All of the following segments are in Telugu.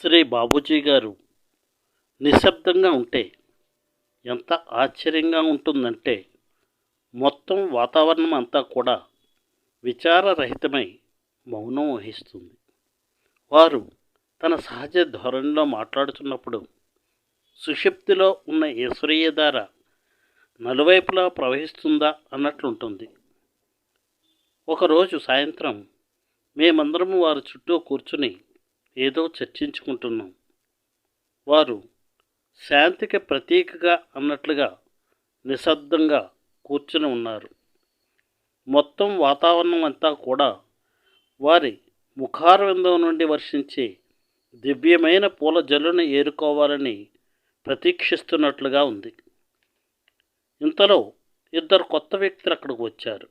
శ్రీ బాబూజీ గారు నిశ్శబ్దంగా ఉంటే ఎంత ఆశ్చర్యంగా ఉంటుందంటే మొత్తం వాతావరణం అంతా కూడా విచారరహితమై మౌనం వహిస్తుంది. వారు తన సహజ ధోరణిలో మాట్లాడుతున్నప్పుడు సుషుప్తిలో ఉన్న ఈశ్వరీయ ధార నలువైపులా ప్రవహిస్తుందా అన్నట్లుంటుంది. ఒకరోజు సాయంత్రం మేమందరము వారి చుట్టూ కూర్చుని ఏదో చర్చించుకుంటున్నాం. వారు శాంతికి ప్రతీకగా అన్నట్లుగా నిశ్శబ్దంగా కూర్చుని ఉన్నారు. మొత్తం వాతావరణం అంతా కూడా వారి ముఖారవిందం నుండి వర్షించే దివ్యమైన పూల జల్లును ఏరుకోవాలని ప్రతీక్షిస్తున్నట్లుగా ఉంది. ఇంతలో ఇద్దరు కొత్త వ్యక్తులు అక్కడికి వచ్చారు.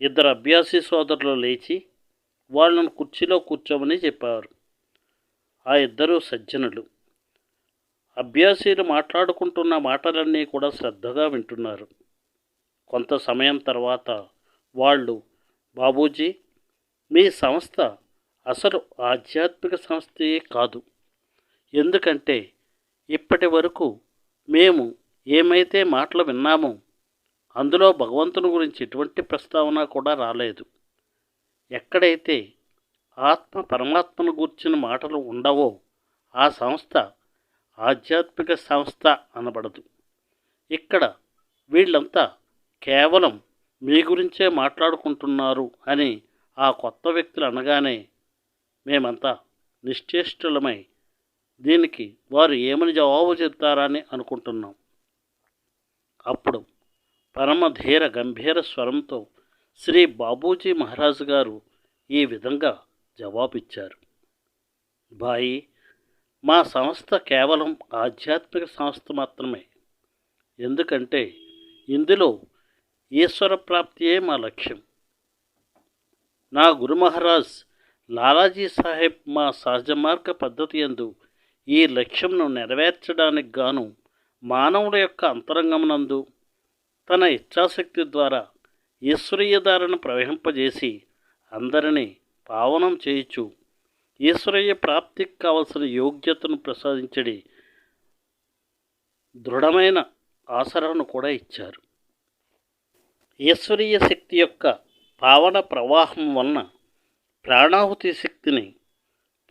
ఇద్దరు అభ్యాసీ సోదరులు లేచి వాళ్ళను కుర్చీలో కూర్చోమని చెప్పారు ఆ ఇద్దరు సజ్జనులు. అభ్యాసీలు మాట్లాడుకుంటున్న మాటలన్నీ కూడా శ్రద్ధగా వింటున్నారు. కొంత సమయం తర్వాత వాళ్ళు బాబూజీ మీ సంస్థ అసలు ఆధ్యాత్మిక సంస్థయే కాదు. ఎందుకంటే ఇప్పటి వరకు మేము ఏమైతే మాటలు విన్నామో అందులో భగవంతుని గురించి ఎటువంటి ప్రస్తావన కూడా రాలేదు. ఎక్కడైతే ఆత్మ పరమాత్మను గూర్చిన మాటలు ఉండవో ఆ సంస్థ ఆధ్యాత్మిక సంస్థ అనబడదు. ఇక్కడ వీళ్ళంతా కేవలం మీ గురించే మాట్లాడుకుంటున్నారు అని ఆ కొత్త వ్యక్తులు అనగానే మేమంతా నిశ్చేష్టులమై దీనికి వారు ఏమని జవాబు చెప్తారని అనుకుంటున్నాం. అప్పుడు పరమధీర గంభీర స్వరంతో శ్రీ బాబూజీ మహారాజ్ గారు ఈ విధంగా జవాబిచ్చారు. బాయి మా సంస్థ కేవలం ఆధ్యాత్మిక సంస్థ మాత్రమే. ఎందుకంటే ఇందులో ఈశ్వర ప్రాప్తియే మా లక్ష్యం. నా గురు మహారాజ్ లాలాజీ సాహెబ్ మా సహజ మార్గ పద్ధతి ఎందు ఈ లక్ష్యంను నెరవేర్చడానికి గాను మానవుల యొక్క అంతరంగమునందు తన ఇచ్ఛాశక్తి ద్వారా ఈశ్వరీయధారను ప్రవహింపజేసి అందరినీ పావనం చేయుచు. ఈశ్వరీయ ప్రాప్తికి కావలసిన యోగ్యతను ప్రసాదించడి దృఢమైన ఆసరాను కూడా ఇచ్చారు. ఈశ్వరీయ శక్తి యొక్క పావన ప్రవాహం వలన ప్రాణాహుతి శక్తిని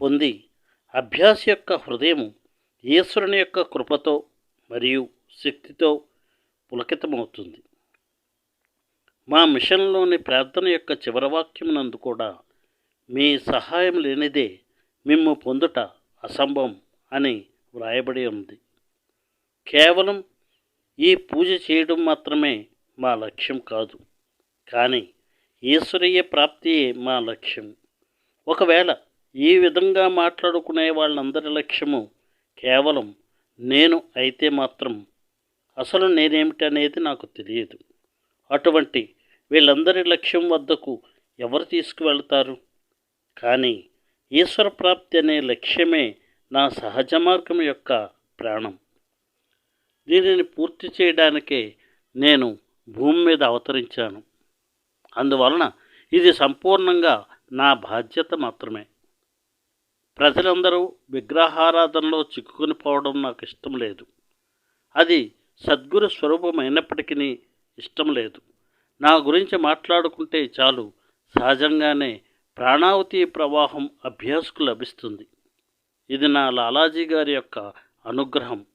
పొంది అభ్యాస యొక్క హృదయం ఈశ్వరుని యొక్క కృపతో మరియు శక్తితో పులకితమవుతుంది. మా మిషన్లోని ప్రార్థన యొక్క చివరి వాక్యమునందు కూడా మీ సహాయం లేనిదే మిమ్ము పొందుట అసంభవం అని వ్రాయబడి ఉంది. కేవలం ఈ పూజ చేయడం మాత్రమే మా లక్ష్యం కాదు. కానీ ఈశ్వరీయ ప్రాప్తియే మా లక్ష్యం. ఒకవేళ ఈ విధంగా మాట్లాడుకునే వాళ్ళందరి లక్ష్యము కేవలం నేను అయితే మాత్రం అసలు నేనేమిటనేది నాకు తెలియదు. అటువంటి వీళ్ళందరి లక్ష్యం వద్దకు ఎవరు తీసుకువెళ్తారు? కానీ ఈశ్వర ప్రాప్తి అనే లక్ష్యమే నా సహజ మార్గం యొక్క ప్రాణం. దీనిని పూర్తి చేయడానికే నేను భూమి మీద అవతరించాను. అందువలన ఇది సంపూర్ణంగా నా బాధ్యత మాత్రమే. ప్రజలందరూ విగ్రహారాధనలో చిక్కుకుని పోవడం నాకు ఇష్టం లేదు. అది సద్గురు స్వరూపమైనప్పటికీ ఇష్టం లేదు. నా గురించి మాట్లాడుకుంటే చాలు. సహజంగానే ప్రాణావతి ప్రవాహం అభ్యాసకు లభిస్తుంది. ఇది నా లాలాజీ గారి యొక్క అనుగ్రహం.